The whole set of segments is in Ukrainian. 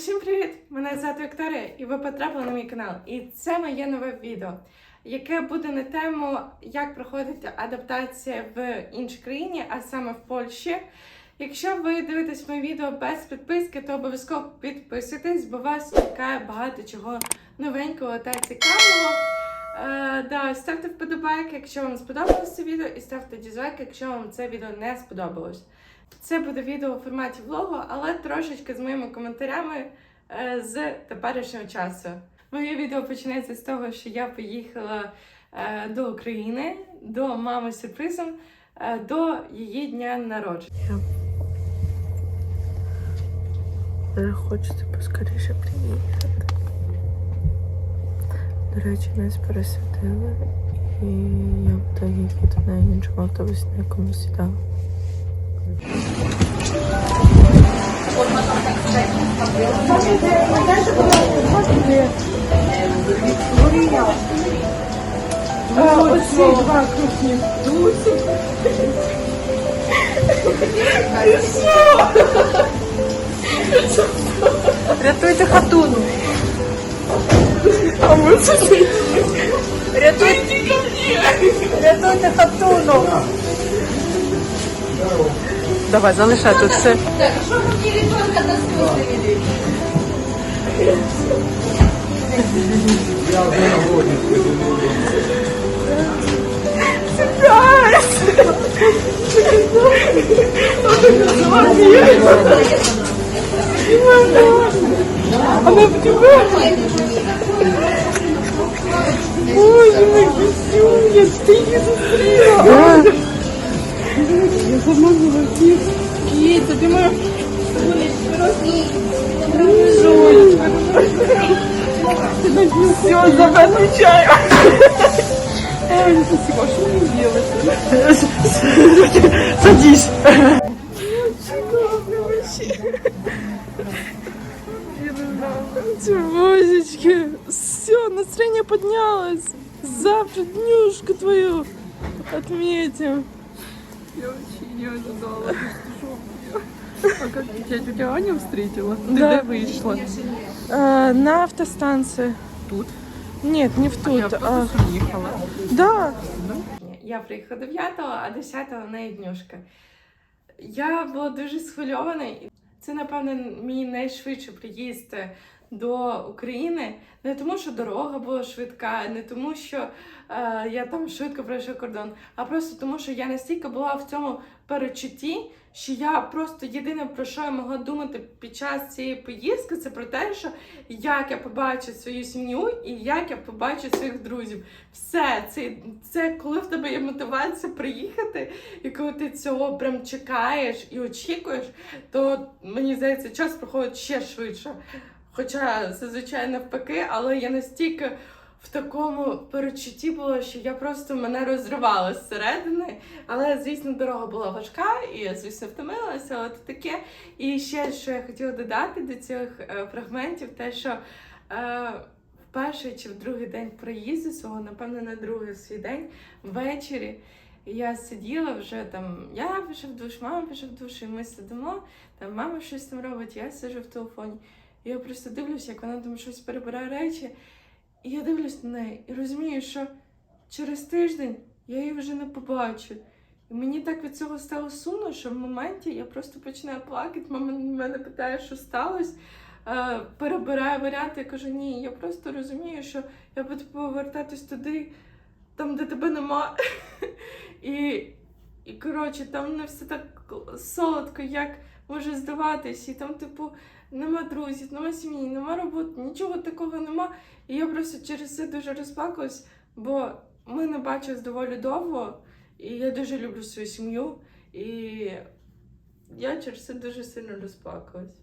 Усім привіт! Мене звати Вікторія, і ви потрапили на мій канал. І це моє нове відео, яке буде на тему, як проходить адаптація в іншій країні, а саме в Польщі. Якщо ви дивитесь моє відео без підписки, то обов'язково підписуйтесь, бо вас чекає багато чого новенького та цікавого. Е, да, ставте вподобайки, якщо вам сподобалося це відео, і ставте дізлайк, якщо вам це відео не сподобалось. Це буде відео у форматі влогу, але трошечки з моїми коментарями е, з теперішнього часу. Моє відео починається з того, що я поїхала е, до України, до мами з сюрпризом, е, до її дня народження. Вже хочеться поскоріше приїхати. До речі, нас пересадили, і я буду їхати на іншому автобусі, на якому сідала. Оці два крупні дусі. Рятуйте хатуну! А ми це Рятуйте, рятуйте хатуну! Давай, залишай тут все. Она в тебе. Боже мой, Кисюня, ти її зустріла. карман волосы, яйца, ты моя... Все, завожу чай. Ну Садись. Тюрвозички, все, настроение поднялось. Завтра днюшку твою отметим. Я вообще не ожидала. А как я тетя Аню встретила? Ты Да. где вышла? А, на автостанции. Тут? Нет, не в тут. Я просто съехала. Да. Я приїхала 9, а 10 в неї днюшка. Я була дуже схвильована. і Це, напевно, мій найшвидший приїзд до України. Не тому, що дорога була швидка, не тому, що е, я там швидко пройшов кордон, а просто тому, що я настільки була в цьому перечутті, що я просто єдине про що я могла думати під час цієї поїздки, це про те, що як я побачу свою сім'ю і як я побачу своїх друзів. Все, це, це коли в тебе є мотивація приїхати, і коли ти цього прям чекаєш і очікуєш, то мені здається, час проходить ще швидше. Хоча зазвичай навпаки, але я настільки в такому перечутті була, що я просто мене розривала зсередини. Але, звісно, дорога була важка, і я, звісно, втомилася, це таке. І ще, що я хотіла додати до цих е, фрагментів, те, що е, в перший чи в другий день проїзду свого, напевно, на другий свій день ввечері. Я сиділа вже там, я пішов душ, мама пішов в душ, і ми сидимо, там мама щось там робить, я сиджу в телефоні. Я просто дивлюся, як вона там щось перебирає речі. І я дивлюсь на неї і розумію, що через тиждень я її вже не побачу. І мені так від цього стало сумно, що в моменті я просто починаю плакати. Мама мене питає, що сталося. Е, перебираю варіанти, я кажу, ні, я просто розумію, що я буду повертатись туди, там, де тебе нема. І, і коротше, там не все так солодко, як може здаватись. І там, типу, нема друзів, нема сім'ї, нема роботи, нічого такого нема. І я просто через це дуже розплакалась, бо ми не бачились доволі довго, і я дуже люблю свою сім'ю. І я через це дуже сильно розплакалась.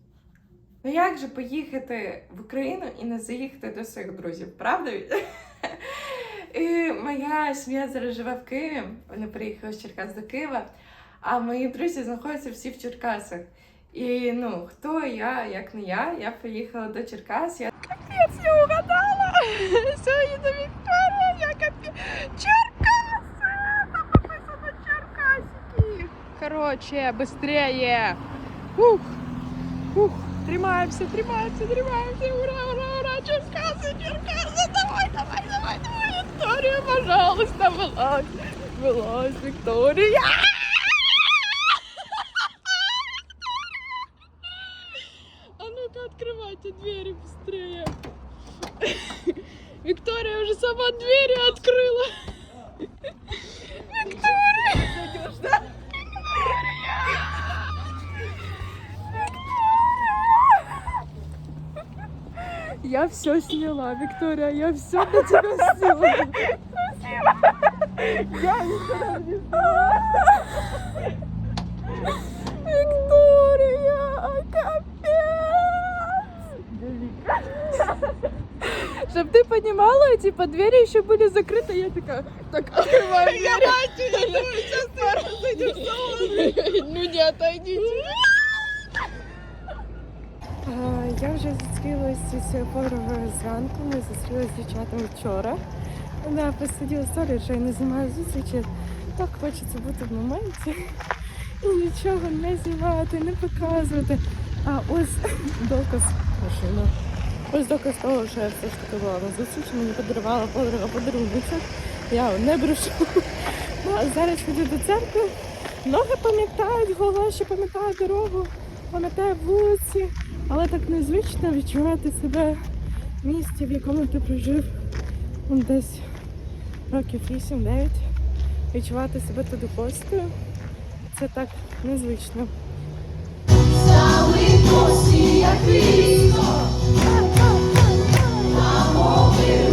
Ну як же поїхати в Україну і не заїхати до своїх друзів, правда? І моя сім'я зараз живе в Києві. Вони приїхали з Черкас до Києва, а мої друзі знаходяться всі в Черкасах. І ну, хто я, як не я, я поїхала до Черкас. Я капець не угадала! Сьогодні до Вікторія, я капець. Черкаси! Написано Черкасики! Короче, быстрее. Ух. Ух. Тримаємося, тримаємося, тримаємося. Ура, ура, ура. Черкаси, Черкаси, давай, давай, давай, давай. Вікторія, пожалуйста, вилазь. Вилазь, Вікторія. Все сняла, Виктория, я все для тебя сделала. Я никогда не знала. Виктория, капец! Чтоб ты понимала, типа двери еще были закрыты, я такая, так открываю двери. Я мать, я думаю, сейчас ты зайдешь в салон. Люди, отойдите. Я вже зустрілася зі подругою зранку. Ми зустрілися з дівчатами вчора. Вона посиділа історію, що я не знімаю зустрічі. Так хочеться бути в моменті і нічого не знімати, не показувати. А ось доказ машина. Ось доказ того, що я все ж таки була на зустрічі, мені подарувала подруга подарунниця. Я не брешу. Ну, а зараз йду до церкви. Ноги пам'ятають, голова ще пам'ятає дорогу, пам'ятає вулиці. Але так незвично відчувати себе в місті, в якому ти прожив ну, десь років 8-9. Відчувати себе туди гостею. Це так незвично. Назад,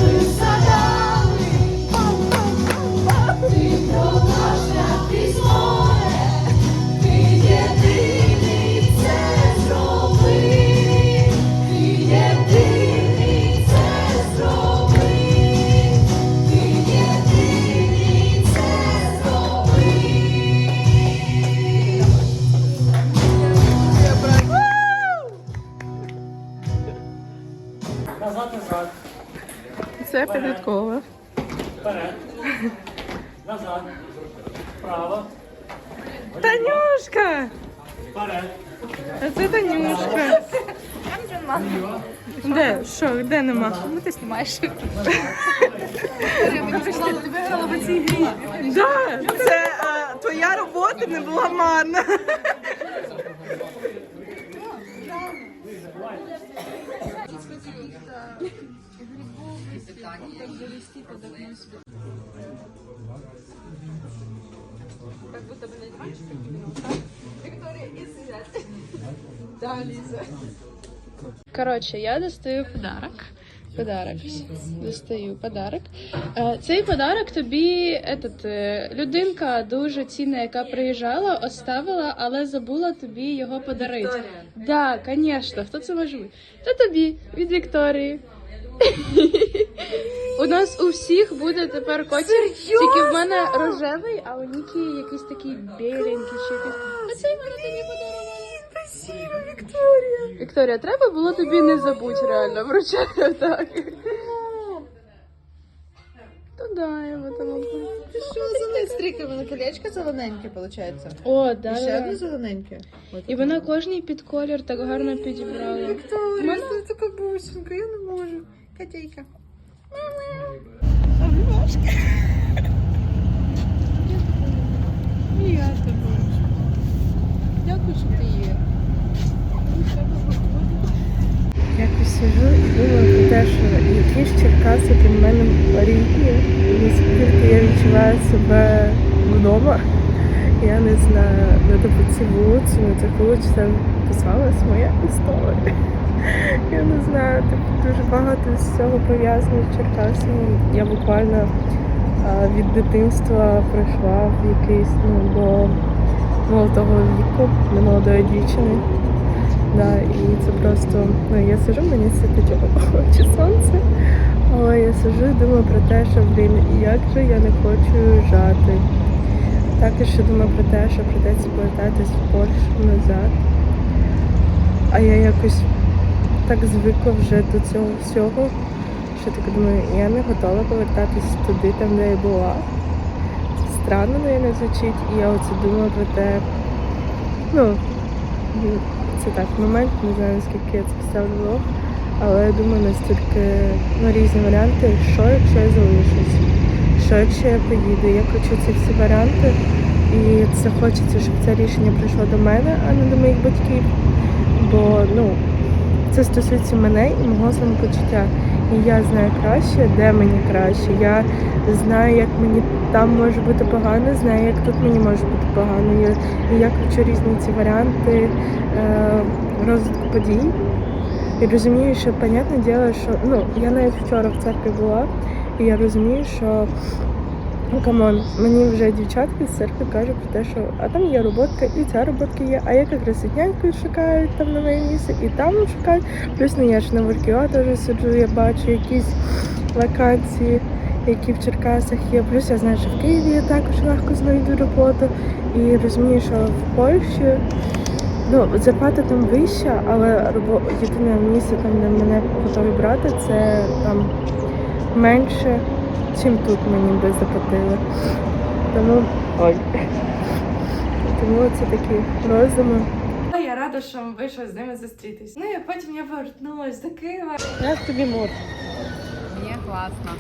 Ну ти знімаєш. Да, це твоя робота не була марна. Коротше, я достаю подарок. Подарок. Достаю подарок. Е, Цей подарок тобі этот, е, людинка дуже цінна, яка приїжджала, оставила, але забула тобі його подарити. Так, да, звісно. Хто це може бути? Та тобі від Вікторії. У нас у всіх буде тепер котик, тільки в мене рожевий, а у Нікі якийсь такий біленький чи якийсь. А цей мене тобі подарувала. Спасибо, Вікторія. Вікторія, треба було тобі не забудь реально, вручаю так. В этом Зелене стріками на колечко зелененьке, виходить. О, да. І ще одне зелененьке. І вона кожній під колір так гарно підібрала. Вікторія, це така бусинка, я не можу. Котейка. Я тебе. Дякую, що ти є. Якось сижу і думаю про те, що які ж Черкаси для мене рідні, наскільки я відчуваю себе вдома. Я не знаю, ну тобто ці вулиці, на цих вулицях писалась моя історія. Я не знаю, типу, дуже багато з цього пов'язано з Черкасами. Я буквально від дитинства прийшла в якийсь ну, до молодого віку, до молодої дівчини. Да, і це просто, ну я сижу, мені світить очі сонце, але я сижу і думаю про те, що блін, як же я не хочу уїжджати. Також ще думаю про те, що прийдеться повертатись в Польщу назад. А я якось так звикла вже до цього всього, що так думаю, я не готова повертатись туди, там, де я була. Це странно, але не звучить. І я оце думала про те, ну, це так, момент, не знаю наскільки я це поставлю влог, але я думаю настільки ну, різні варіанти, що якщо я залишусь, що якщо я поїду. Я хочу ці всі варіанти, і це хочеться, щоб це рішення прийшло до мене, а не до моїх батьків. Бо ну, це стосується мене і мого самопочуття. І я знаю краще, де мені краще. Я знаю, як мені там може бути погано, знаю, як тут мені може бути погано. І я кручу різні ці варіанти е, розвитку подій. І розумію, що, понятне діло, що ну, я навіть вчора в церкві була, і я розумію, що ну камон, мені вже дівчатки з церкви кажуть про те, що а там є роботка, і ця роботка є, а я якраз няньку шукають там на моє місце, і там шукають. Плюс не я ж на Воркіо теж сиджу, я бачу якісь вакансії, які в Черкасах є. Плюс я знаю, що в Києві я також легко знайду роботу. І розумію, що в Польщі ну, зарплата там вища, але робо... єдине місце, там, де мене готові брати, це там менше, чим тут мені би заплатили. Тому ой. Тому це такі роздуми. Я рада, що вийшла з ними зустрітись. Ну і потім я повернулася до Києва. Як тобі мод? Мені класно.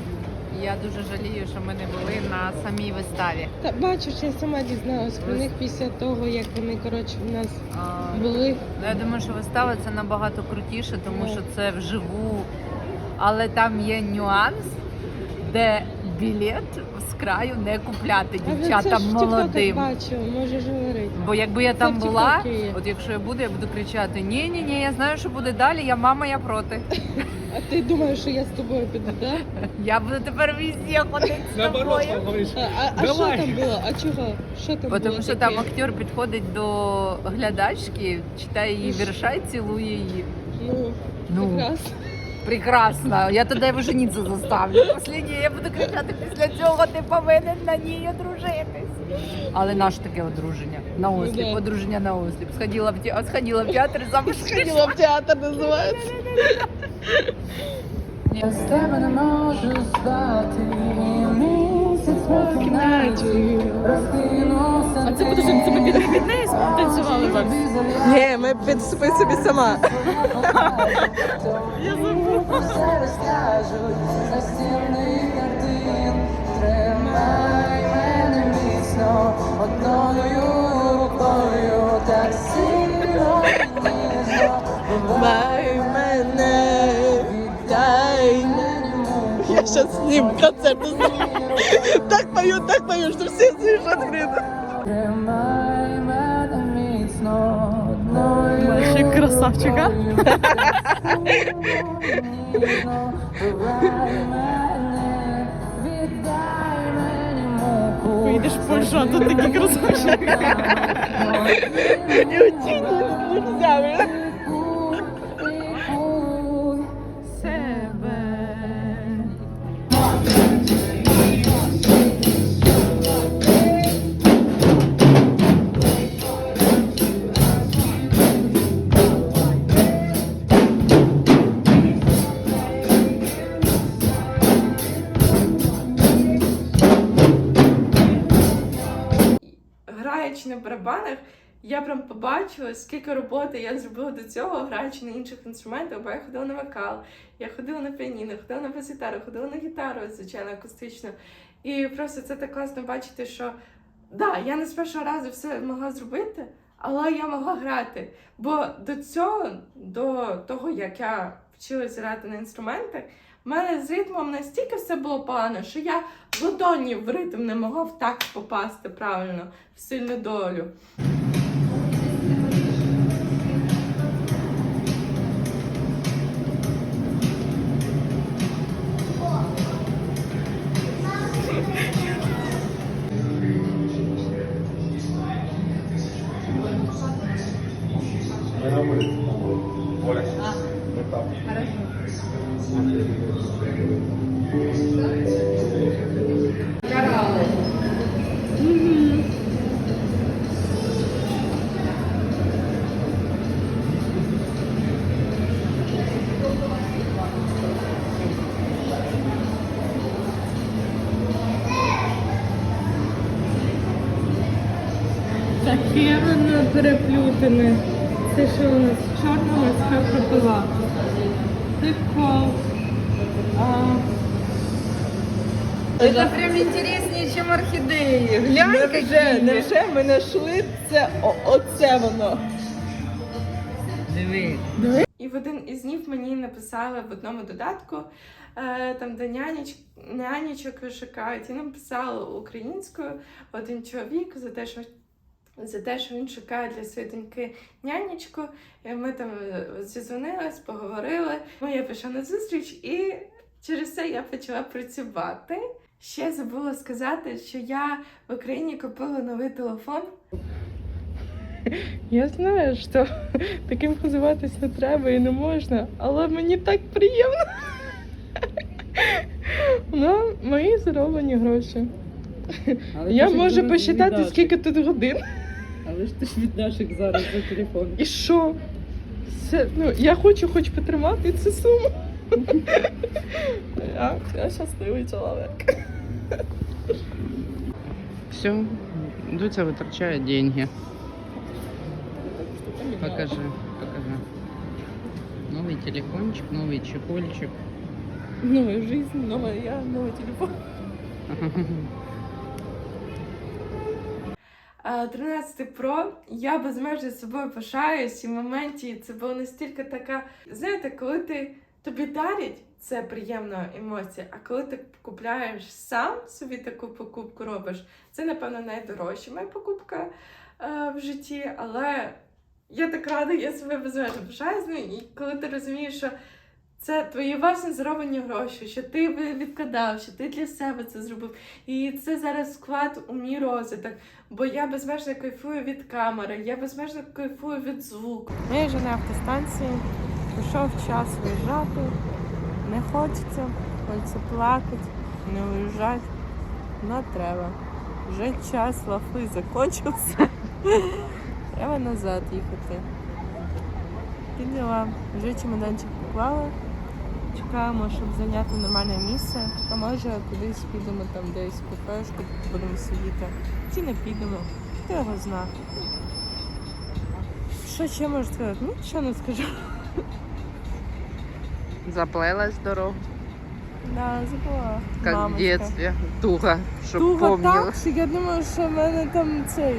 Я дуже жалію, що ми не були на самій виставі. Та бачиш, я сама дізналась про них після того, як вони коротше в нас А, були. ну, я думаю, що вистава це набагато крутіше, тому Ну. що це вживу. Але там є нюанс, де білет з краю не купляти дівчатам молодим. бачила, можеш говорити. Бо якби я там Це в була, TikTok є. от якщо я буду, я буду кричати: ні, ні, ні, я знаю, що буде далі. Я мама, я проти. А ти думаєш, що я з тобою піду, так? Я буду тепер везде ходити з тобою. А, а, а що там було? А чого? Що там було? Тому що там актер підходить до глядачки, читає її вірша і цілує її. Ну, Ну, прекрасно. Прекрасно. Я тоді його жениться заставлю. Останнє я буду кричати після цього, ти повинен на ній одружитись. Але наше таке одруження на осліп, одруження на осліп. Сходила в театр, сходила в театр замуж Сходила в театр, називається. Я з тебе не можу спати, місяць розкинувся. А це буде що тебе під неї танцювали вам? Ні, ми підступи собі сама. Я забула. Тримай мене міцно одною рукою так сильно ніжно. Бай мене, віддай. Я щас з ним концерт Так пою, так пою, що всі слышат, блин. Тримай мене міцно одною Большой красавчик, а? рукою, ніжно. Бувай мене, віддай мені муку. Поїдеш в Польщу, а тут такі красавчики. Мені учені нельзя, я прям побачила, скільки роботи я зробила до цього, граючи на інших інструментах, бо я ходила на вокал, я ходила на піаніно, ходила на бас-гітару, ходила на гітару, звичайно, акустичну. І просто це так класно бачити, що да, я не з першого разу все могла зробити, але я могла грати. Бо до цього, до того, як я вчилася грати на інструментах, в мене з ритмом настільки все було погано, що я в ладоні в ритм не могла в такт попасти правильно, в сильну долю. Таке воно переплютане. Це що у нас чорна морська пропила. Прикол. А, Це прям інтересніше, ніж орхідеї. Глянь, невже, невже ми знайшли це, о, оце воно. Диви. І в один із днів мені написали в одному додатку, е, там де няніч, нянічок шукають, і написали українською один чоловік за те, що за те, що він шукає для своєї доньки нянечку. І ми там е, зізвонились, поговорили. Ну, я пішла на зустріч, і через це я почала працювати. Ще забула сказати, що я в Україні купила новий телефон. Я знаю, що таким хизуватись не треба і не можна, але мені так приємно. На мої зароблені гроші. Я можу посчитати, скільки тут годин. Але ж ти ж віддаш їх зараз за телефон. І що? Це, ну, я хочу хоч потримати цю суму. Я, я щасливий чоловік. Все, Дуся витрачає деньги. Покажи, покажи. Новый телефончик, новый чехольчик. Новая жизнь, новая я, новий телефон. А, 13 Pro, я безмежно собою пишаюсь, і в моменті це було настільки така. Знаєте, коли ти тобі дарять, це приємна емоція. А коли ти купляєш сам собі таку покупку робиш, це напевно найдорожча моя покупка е, в житті. Але я так рада, я себе безмежно пишаюсь. Ну, і коли ти розумієш, що це твої власні зароблені гроші, що ти відкладав, що ти для себе це зробив. І це зараз вклад у мій розвиток. Бо я безмежно кайфую від камери, я безмежно кайфую від звуку. Ми вже на автостанції. Прийшов час виїжджати. Не хочеться, хочеться плакати, не виїжджати. Но треба. Вже час лафи закінчився. Треба назад їхати. Діла. Вже чемоданчик поклали. Чекаємо, щоб зайняти нормальне місце. А може кудись підемо там десь в кафешку, будемо сидіти. Чи не підемо. Хто його зна. Що ще можу сказати? Ну, що не скажу. Заплелась дорогу, Да, забула. как в Мамочка. детстве. Туго, чтоб Туго помнил. так, що я думаю, що в мене там цей.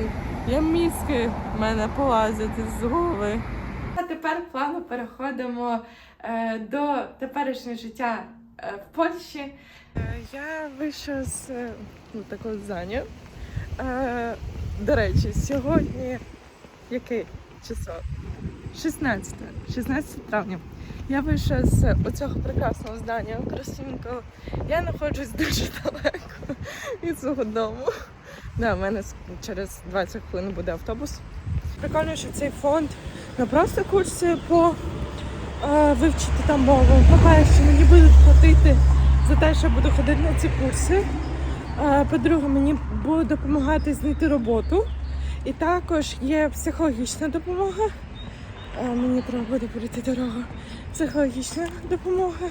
Я мізки в мене полазять з голови. А тепер плавно переходимо е, до теперішнього життя е, в Польщі. Я вийшла з е, ну, такого здання. Е, до речі, сьогодні яке число? 16, 16 травня. Я вийшла з оцього прекрасного здання, красивенького. Я знаходжусь дуже далеко від свого дому. Да, у мене через 20 хвилин буде автобус. Прикольно, що цей фонд не просто курси по е, вивчити там мову. По-перше, мені будуть платити за те, що я буду ходити на ці курси. Е, По-друге, мені будуть допомагати знайти роботу. І також є психологічна допомога. Е, Мені треба буде пройти дорогу. Психологічна допомога.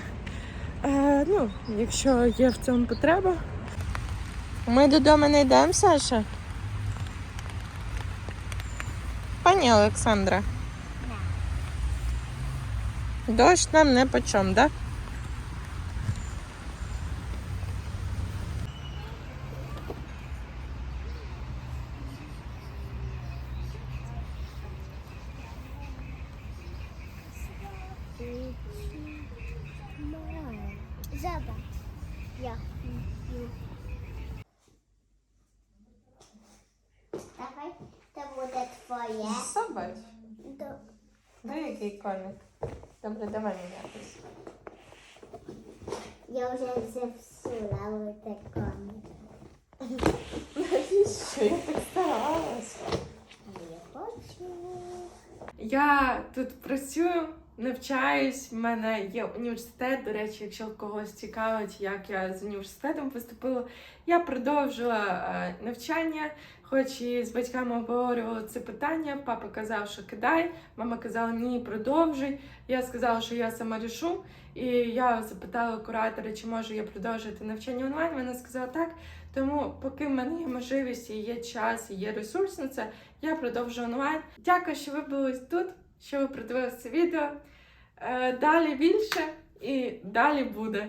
Е, Ну, якщо є в цьому потреба. Ми додому не йдемо, Саша? Пані Олександра. Дощ нам не почом, так? Да? Zobacz. Коник? Добре, давай мінятись. ja вже zepsulały te konie. Навіщо? Я так старалась. Я хочу. Я тут працюю, навчаюсь. В мене є університет. До речі, якщо когось цікавить, як я з університетом поступила, я продовжила е, навчання, хоч і з батьками обговорювала це питання. Папа казав, що кидай, мама казала, ні, продовжуй. Я сказала, що я сама рішу. І я запитала куратора, чи можу я продовжувати навчання онлайн. Вона сказала так. Тому, поки в мене є можливість, і є час, і є ресурс на це, я продовжую онлайн. Дякую, що ви були тут. Що ви придивилися це відео. Е, Далі більше і далі буде.